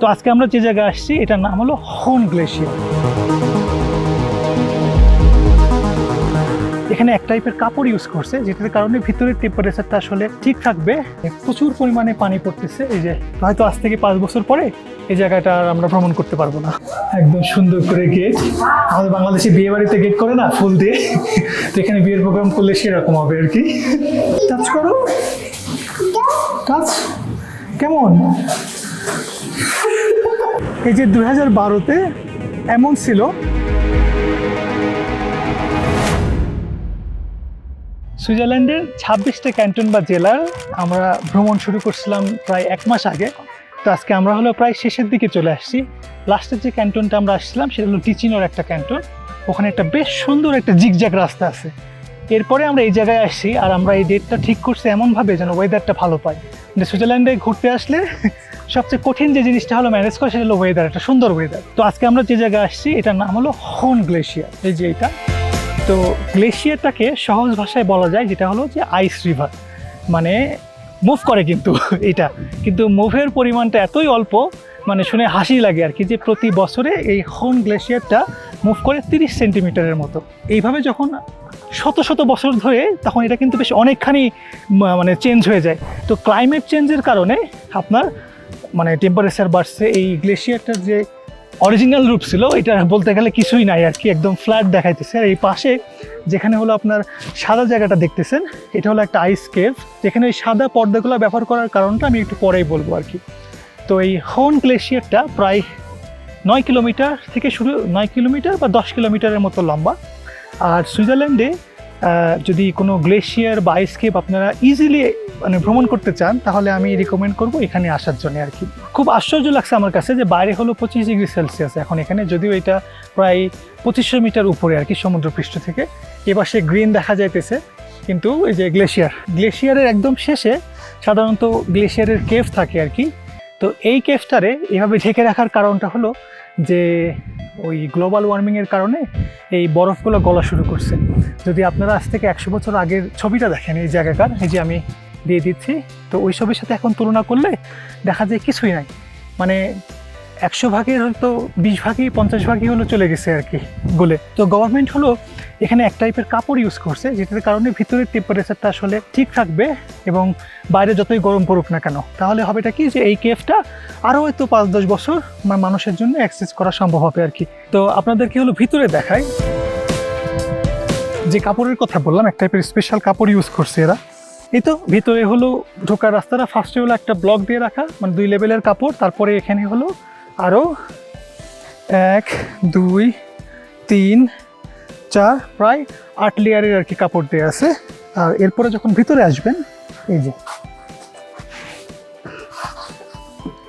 তো আজকে আমরা যে জায়গায় আসছি, এটার নাম হলো হোন গ্লেশিয়ার। এখানে এক টাইপের কাপড় ইউজ করছে, যেটার কারণে ভিতরের টেম্পারেচারটা আসলে ঠিক থাকবে। প্রচুর পরিমাণে পানি পড়তেছে, এই যে হয়তো আজ থেকে পাঁচ বছর পরে এই জায়গাটা আর আমরা ভ্রমণ করতে পারব না। একদম সুন্দর করে গেট আমাদের বাংলাদেশে বিয়ে বাড়িতে গেট করে না, ফুল দিয়ে। তো এখানে বিয়ের প্রোগ্রাম করলে সেরকম হবে আর কি। টাচ করো। টাচ কেমন? এই যে দুই হাজার এমন ছিল। সুইজারল্যান্ডের ছাব্বিশটা ক্যান্টন বা জেলার আমরা ভ্রমণ শুরু করছিলাম প্রায় এক মাস আগে। তো আজকে আমরা হলো প্রায় শেষের দিকে চলে আসছি। লাস্টের যে ক্যান্টনটা আমরা আসছিলাম সেটা হলো টিচিনোর একটা ক্যান্টন। ওখানে একটা বেশ সুন্দর একটা জিগজ্যাগ রাস্তা আছে। এরপরে আমরা এই জায়গায় আসছি আর আমরা এই ডেটটা ঠিক করছি এমনভাবে যেন ওয়েদারটা ভালো পাই। মানে সুইজারল্যান্ডে ঘুরতে আসলে সবচেয়ে কঠিন যে জিনিসটা হলো ম্যানেজ করা, সেটা হলো ওয়েদার একটা সুন্দর ওয়েদার তো আজকে আমরা যে জায়গায় আসছি, এটার নাম হলো হোন গ্লেশিয়ার এই যে এটা। তো গ্লেশিয়ারটাকে সহজ ভাষায় বলা যায়, যেটা হলো যে আইস রিভার মানে মুভ করে কিন্তু এটা। কিন্তু মুভের পরিমাণটা এতই অল্প মানে শুনে হাসি লাগে আর কি যে প্রতি বছরে এই হোন গ্লেশিয়ারটা মুভ করে তিরিশ সেন্টিমিটারের মতো। এইভাবে যখন শত শত বছর ধরে তখন এটা কিন্তু বেশ অনেকখানি মানে চেঞ্জ হয়ে যায়। তো ক্লাইমেট চেঞ্জের কারণে আপনার মানে টেম্পারেচার বাড়ছে, এই গ্লেশিয়ারটার যে অরিজিনাল রূপ ছিল, এটা বলতে গেলে কিছুই নাই আর কি, একদম ফ্ল্যাট দেখাইতেছে। আর এই পাশে যেখানে হলো আপনার সাদা জায়গাটা দেখতেছেন, এটা হলো একটা আইস কেভ যেখানে ওই সাদা পর্দাগুলো ব্যবহার করার কারণটা আমি একটু পরেই বলব আর কি। তো এই হোন গ্লেশিয়ারটা প্রায় নয় কিলোমিটার থেকে শুরু, নয় কিলোমিটার বা দশ কিলোমিটারের মতো লম্বা। আর সুইজারল্যান্ডে যদি কোনো গ্লেশিয়ার বা আইস কেভ আপনারা ইজিলি মানে ভ্রমণ করতে চান, তাহলে আমি রিকমেন্ড করব এখানে আসার জন্য আর কি। খুব আশ্চর্য লাগছে আমার কাছে যে বাইরে হলো পঁচিশ ডিগ্রি সেলসিয়াস, এখন এখানে যদিও এটা প্রায় পঁচিশশো মিটার উপরে আর কি সমুদ্রপৃষ্ঠ থেকে এপাশে গ্রিন দেখা যাইতেছে, কিন্তু এই যে গ্লেশিয়ার, গ্লেশিয়ারের একদম শেষে সাধারণত গ্লেশিয়ারের কেভ থাকে আর কি। তো এই কেভটারে এভাবে ঢেকে রাখার কারণটা হলো যে ওই গ্লোবাল ওয়ার্মিংয়ের কারণে এই বরফগুলো গলা শুরু করছে। যদি আপনারা আজ থেকে একশো বছর আগের ছবিটা দেখেন এই জায়গাকার, এই যে আমি দিয়ে দিচ্ছি, তো ওই ছবির সাথে এখন তুলনা করলে দেখা যায় কিছুই নাই। মানে একশো ভাগের হয়তো বিশ ভাগই, পঞ্চাশ ভাগই হলো চলে গেছে আর কি গলে। তো গভর্নমেন্ট হলো এখানে এক টাইপের কাপড় ইউজ করছে, যেটার কারণে ভিতরের টেম্পারেচারটা আসলে ঠিক থাকবে এবং বাইরে যতই গরম পড়ুক না কেন। তাহলে হবেটা কি যে এই কেফটা আরও হয়তো পাঁচ দশ বছর মানুষের জন্য অ্যাক্সেস করা সম্ভব হবে আর কি। তো আপনাদেরকে হলো ভিতরে দেখাই। যে কাপড়ের কথা বললাম, এক টাইপের স্পেশাল কাপড় ইউজ করছে এরা। এই তো ভিতরে হলো ঢোকার রাস্তাটা ফার্স্টে হলো একটা ব্লক দিয়ে রাখা মানে দুই লেভেলের কাপড়, তারপরে এখানে হলো আরও এক, দুই, তিন, চার, প্রায় আট লেয়ারের আর কি কাপড় দেওয়া আছে। আর এরপরে যখন ভিতরে আসবেন, এই যে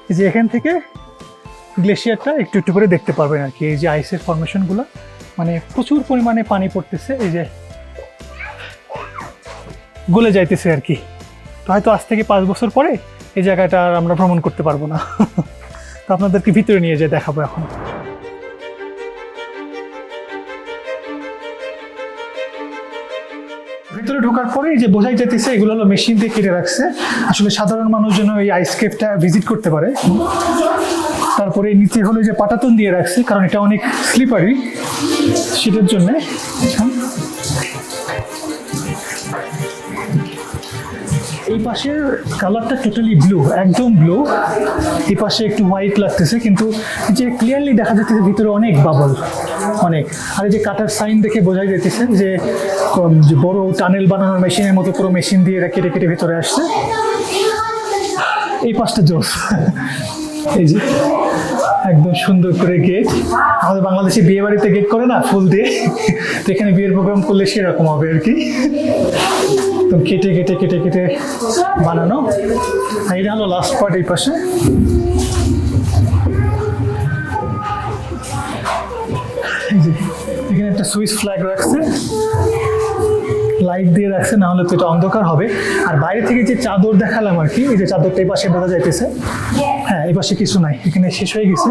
এই যে এখান থেকে গ্লেশিয়ারটা একটু একটু করে দেখতে পারবেন আর কি, এই যে আইসের ফরমেশনগুলো মানে প্রচুর পরিমাণে পানি পড়তেছে, এই যে গলে যাইতেছে আর কি। তো হয়তো আজ থেকে পাঁচ বছর পরে এই জায়গাটা আর আমরা ভ্রমণ করতে পারব না। তো আপনাদেরকে ভিতরে নিয়ে যেয়ে দেখাবো এখন। ভিতরে ঢোকার পরে যে বোঝাই যেতেছে এগুলো হলো মেশিন দিয়ে কেটে রাখছে। আসলে সাধারণ মানুষ যেন এই আইস ভিজিট করতে পারে। তারপরে নিচে হলো যে পাটাতন দিয়ে রাখছে, কারণ এটা অনেক স্লিপারি সেটার জন্যে। এই পাশের কালারটা টোটালি ব্লু একদম ব্লু এই পাশে একটু হোয়াইট লাগতেছে কিন্তু যে ক্লিয়ারলি দেখা যাচ্ছে ভিতরে অনেক বাবল অনেক। আর এই যে কাটার সাইন দেখে বোঝাই যাইতেছে যে কম, যে বড় টানেল বানানোর মেশিনের মতো পুরো মেশিন দিয়ে এরা কেটে কেটে ভিতরে আসছে। এই পাশটা জোস। এই যে একদম সুন্দর করে গেট আমাদের বাংলাদেশে বিয়ে বাড়িতে গেট করে না ফুল দিয়ে। তো এখানে বিয়ের প্রোগ্রাম করলে সেরকম হবে আর কি। তো কেটে কেটে কেটে কেটে বানানো। আর এটা হলো লাস্ট পার্ট এই পাশে। এখানে একটা সুইস ফ্ল্যাগ রাখছে। লাইট দিয়ে রাখছে, না হলে তো এটা অন্ধকার হবে। আর বাইরে থেকে যে চাদর দেখালাম আর কি, এই যে চাদরটা এই পাশে বোঝা যাইতেছে। হ্যাঁ এই পাশে কিছু নাই, এখানে শেষ হয়ে গেছে।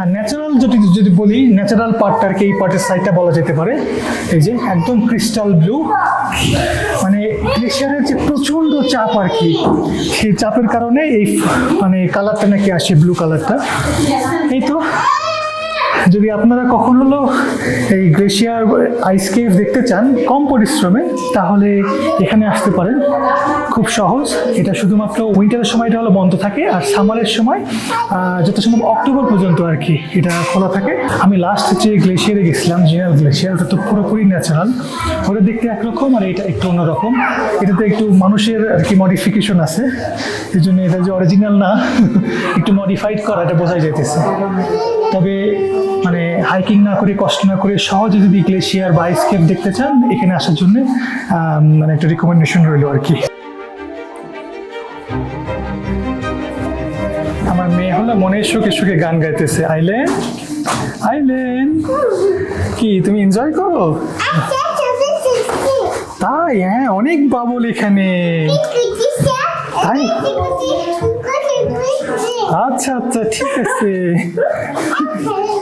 আর ন্যাচারাল যদি যদি বলি ন্যাচারাল পার্টটা আর এই পার্টের সাইডটা বলা যেতে পারে। এই যে একদম ক্রিস্টাল ব্লু মানে গ্লেশিয়ারের যে প্রচণ্ড চাপ আর কি, সেই চাপের কারণে এই মানে কালারটা নাকি আসে ব্লু কালারটা এই তো যদি আপনারা কখন হলো এই গ্লেশিয়ার আইস কেভ দেখতে চান, কম পরিশ্রমে, তাহলে এখানে আসতে পারেন। খুব সহজ। এটা শুধুমাত্র উইন্টারের সময় এটা হলো বন্ধ থাকে, আর সামারের সময় যত সম্ভব অক্টোবর পর্যন্ত আর কি এটা খোলা থাকে। আমি লাস্ট যে গ্লেশিয়ারে গেছিলাম জিনাল গ্লেশিয়ার ওটা তো পুরোপুরি ন্যাচারাল ওটা দেখতে একরকম, আর এটা একটু অন্যরকম। এটাতে একটু মানুষের আর কি মডিফিকেশন আছে। এই জন্য এটা যে অরিজিনাল না, একটু মডিফাইড করা, এটা বোঝাই যাইতেছে। তবে মানে হাইকিং না করে, কষ্ট না করে সহজে যদি গ্লেশিয়ার বা আইসকেপ দেখতে চান, এখানে আসার জন্য মানে একটা রিকমেন্ডেশন রইল আর কি। আমার মেয়ে হলো মনের সুখে সুখে গান গাইতেছে। আইলেন আইলেন কি, তুমি এনজয় করো? তাই হ্যাঁ অনেক বাবুল এখানে। আচ্ছা আচ্ছা ঠিক আছে।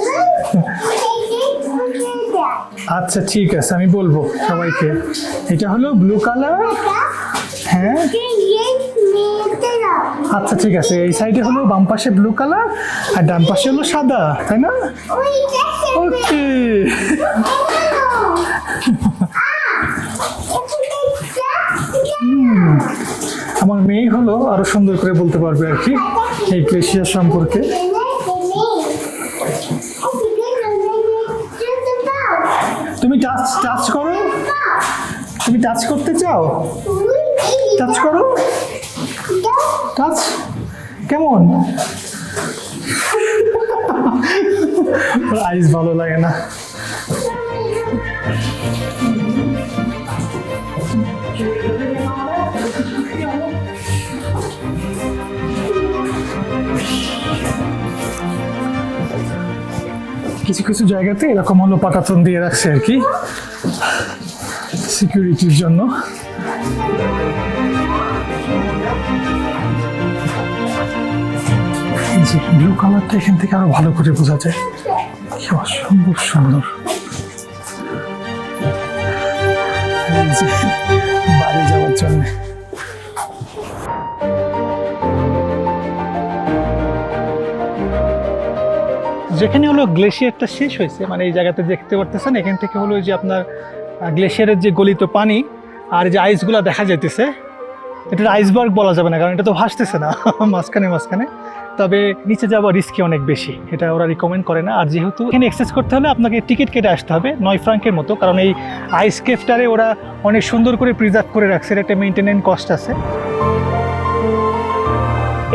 আচ্ছা ঠিক আছে, আমি বলব সবাইকে। এটা হলো ব্লু কালার হ্যাঁ। আচ্ছা ঠিক আছে, এই সাইডে হলো বাম পাশে ব্লু কালার আর ডান পাশে হলো সাদা, তাই না? ওকে। আমার মেয়ে হলো আরও সুন্দর করে বলতে পারবে আর কি, এই গ্লেশিয়ার সম্পর্কে। তুমি টাচ টাচ করো। তুমি টাচ করতে চাও? টাচ করো। টাচ কেমন? আইস ভালো লাগে না। কিছু কিছু জায়গাতে এরকম হলো পাটাতন দিয়ে রাখছে আর কি। সিকিউরিটির জন্য। ব্লু কালারটা এখান থেকে আরও ভালো করে বোঝা যায়। কি অসম্ভব সুন্দর। বাড়ি যাওয়ার জন্য। যেখানে হলো গ্লেশিয়ারটা শেষ হয়েছে মানে এই জায়গাতে দেখতে পারতেছেন, এখান থেকে হলো যে আপনার গ্লেশিয়ারের যে গলিত পানি আর যে আইসগুলো দেখা যাইতেছে, এটা আইসবার্গ বলা যাবে না, কারণ এটা তো ভাসতেছে না, মাঝখানে মাঝখানে। তবে নিচে যাওয়া রিস্কি অনেক বেশি, এটা ওরা রিকমেন্ড করে না। আর যেহেতু এখানে এক্সেস করতে হলে আপনাকে টিকিট কেটে আসতে হবে, নয় ফ্রাঙ্কের মতো, কারণ এই আইস কেফটারে ওরা অনেক সুন্দর করে প্রিজার্ভ করে রাখছে একটা মেনটেনেন্স কস্ট আছে।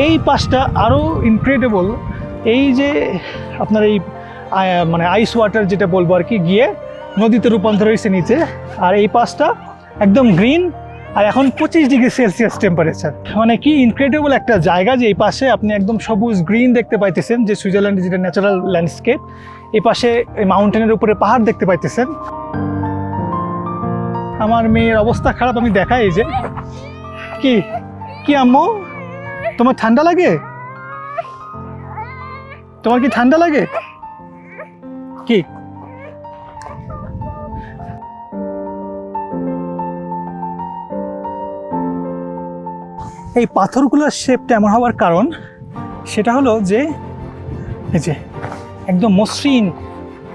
এই পাশটা আরও ইনক্রেডিবল এই যে আপনার এই মানে আইস ওয়াটার যেটা বলব আর কি, গিয়ে নদীতে রূপান্তর হয়েছে নিচে। আর এই পাশটা একদম গ্রিন আর এখন পঁচিশ ডিগ্রি সেলসিয়াস টেম্পারেচার মানে কি ইনক্রেডিবল একটা জায়গা যে এই পাশে আপনি একদম সবুজ গ্রিন দেখতে পাইতেছেন, যে সুইজারল্যান্ডের যেটা ন্যাচারাল ল্যান্ডস্কেপ এই পাশে মাউন্টেনের উপরে পাহাড় দেখতে পাইতেছেন। আমার মেয়ের অবস্থা খারাপ, আমি দেখাই যে। কি কি আম্মু? তোমার ঠান্ডা লাগে? তোমার কি ঠান্ডা লাগে? কি? এই পাথরগুলোর শেপটা এমন হওয়ার কারণ সেটা হলো যে, এই যে, একদম মসৃণ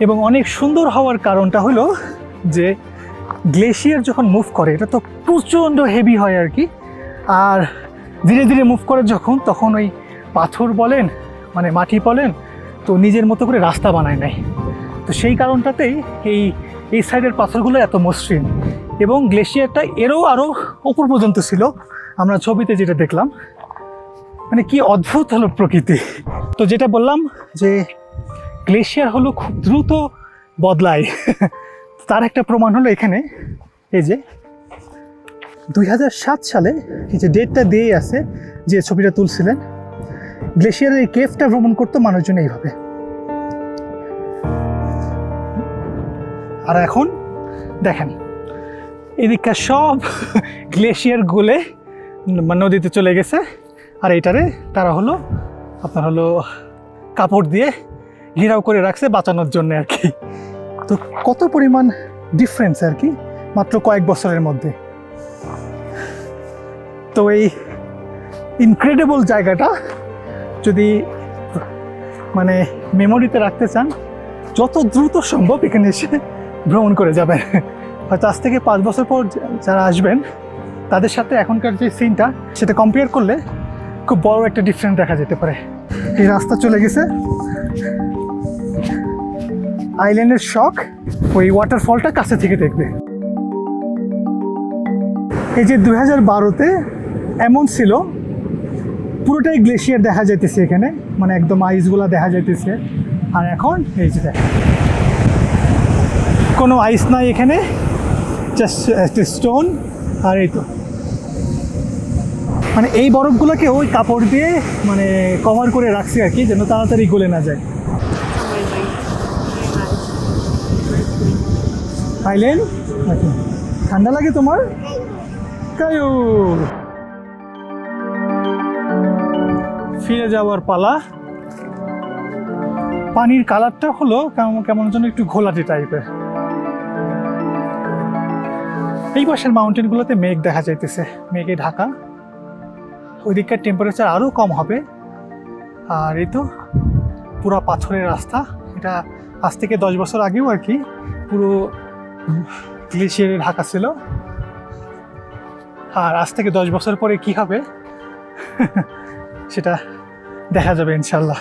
এবং অনেক সুন্দর হওয়ার কারণটা হলো যে গ্লেশিয়ার যখন মুভ করে, এটা তো প্রচণ্ড হেভি হয় আর কি, আর ধীরে ধীরে মুভ করে যখন, তখন ওই পাথর বলেন মানে মাটি বলেন তো নিজের মতো করে রাস্তা বানায় নাই তো সেই কারণটাতেই এই এই সাইডের পাথরগুলো এত মসৃণ। এবং গ্লেশিয়ারটা এরও আরও উপর পর্যন্ত ছিল। আমরা ছবিতে যেটা দেখলাম মানে কি অদ্ভুত হলো প্রকৃতি। তো যেটা বললাম যে গ্লেশিয়ার হলো খুব দ্রুত বদলায়। তার একটা প্রমাণ হলো এখানে, এই যে দুই হাজার সাত সালে এই যে ডেটটা দিয়ে আছে যে ছবিটা তুলছিলেন গ্লেশিয়ারের এই কেফটা ভ্রমণ করতো মানুষজন এইভাবে। আর এখন দেখেন, এদিককার সব গ্লেশিয়ার গলে নদীতে চলে গেছে। আর এইটারে তারা হলো, আপনার হলো কাপড় দিয়ে ঘেরাও করে রাখছে বাঁচানোর জন্য আর কি। তো কত পরিমাণ ডিফারেন্স আর কি, মাত্র কয়েক বছরের মধ্যে। তো এই ইনক্রেডিবল জায়গাটা যদি মানে মেমোরিতে রাখতে চান, যত দ্রুত সম্ভব এখানে এসে ভ্রমণ করে যাবেন। হয়তো আজ থেকে পাঁচ বছর পর যারা আসবেন, তাদের সাথে এখনকার যে সিনটা সেটা কম্পেয়ার করলে খুব বড় একটা ডিফারেন্স দেখা যেতে পারে। এই রাস্তা চলে গেছে। আইল্যান্ডের শখ ওই ওয়াটারফলটা কাছে থেকে দেখবে। এই যে দু হাজার বারোতে এমন ছিল পুরোটাই গ্লেশিয়ার দেখা যাইতেছে এখানে। মানে একদম আইসগুলা দেখা যাইতেছে। আর এখন এই যে দেখেন। কোনো আইস নাই এখানে। Just stone. আর এই তো। মানে এই বরফগুলোকে ওই কাপড় দিয়ে মানে কভার করে রাখছে আর কি, যেন তাড়াতাড়ি গলে না যায়। আইল্যান্ড? ঠান্ডা লাগে তোমার? কায়ু ফিরে যাওয়ার পালা। পানির কালারটা হলো কেমন কেমন যেন একটু ঘোলাটে টাইপের এই পাশের মাউন্টেনগুলোতে মেঘ দেখা যাইতেছে, মেঘে ঢাকা। ওইদিককার টেম্পারেচার আরও কম হবে। আর এই তো পুরো পাথরের রাস্তা। এটা আজ থেকে দশ বছর আগেও আর কি পুরো গ্লেশিয়ারে ঢাকা ছিল। আর আজ থেকে দশ বছর পরে কি হবে? সেটা দেখা যাবে ইনশাল্লাহ।